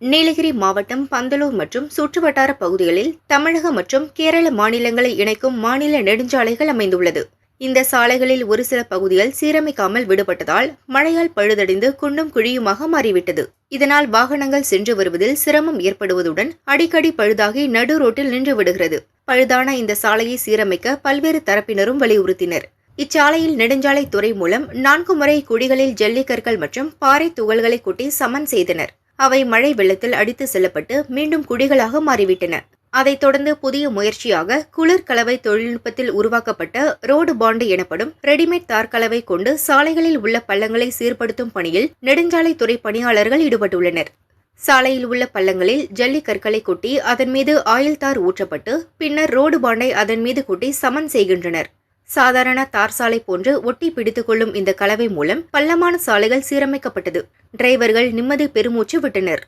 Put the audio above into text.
நீலகிரி மாவட்டம் பந்தலூர் மற்றும் சுற்றுவட்டார பகுதிகளில் தமிழக மற்றும் கேரள மாநிலங்களை இணைக்கும் மாநில நெடுஞ்சாலைகள் அமைந்துள்ளது. இந்த சாலைகளில் ஒரு சில பகுதிகள் சீரமைக்காமல் விடுபட்டதால் மழையால் பழுதடைந்து குண்டும் குழியுமாக மாறிவிட்டது. இதனால் வாகனங்கள் சென்று வருவதில் சிரமம் ஏற்படுவதுடன் அடிக்கடி பழுதாகி நடு ரோட்டில் நின்று விடுகிறது. பழுதான இந்த சாலையை சீரமைக்க பல்வேறு தரப்பினரும் வலியுறுத்தினர். இச்சாலையில் நெடுஞ்சாலைத்துறை மூலம் நான்கு முறை குழிகளில் ஜல்லிக்கற்கள் மற்றும் பாறை துகள்களை கொட்டி சமன் செய்தனர். அவை மழை வெள்ளத்தில் அடித்து செல்லப்பட்டு மீண்டும் குடிகளாக மாறிவிட்டன. அதைத் தொடர்ந்து புதிய முயற்சியாக குளிர் கலவை தொழில்நுட்பத்தில் உருவாக்கப்பட்ட ரோடு பாண்டு எனப்படும் ரெடிமேட் தார் கலவை கொண்டு சாலைகளில் உள்ள பள்ளங்களை சீர்படுத்தும் பணியில் நெடுஞ்சாலைத்துறை பணியாளர்கள் ஈடுபட்டுள்ளனர். சாலையில் உள்ள பள்ளங்களில் ஜல்லி கற்களை கொட்டி அதன் மீது ஆயில் தார் ஊற்றப்பட்டு பின்னர் ரோடு பாண்டை அதன் மீது கொட்டி சமன் செய்கின்றனர். சாதாரண தார் சாலை போன்று ஒட்டி பிடித்துக் கொள்ளும் இந்த கலவை மூலம் பள்ளமான சாலைகள் சீரமைக்கப்பட்டது. டிரைவர்கள் நிம்மதி பெருமூச்சு விட்டனர்.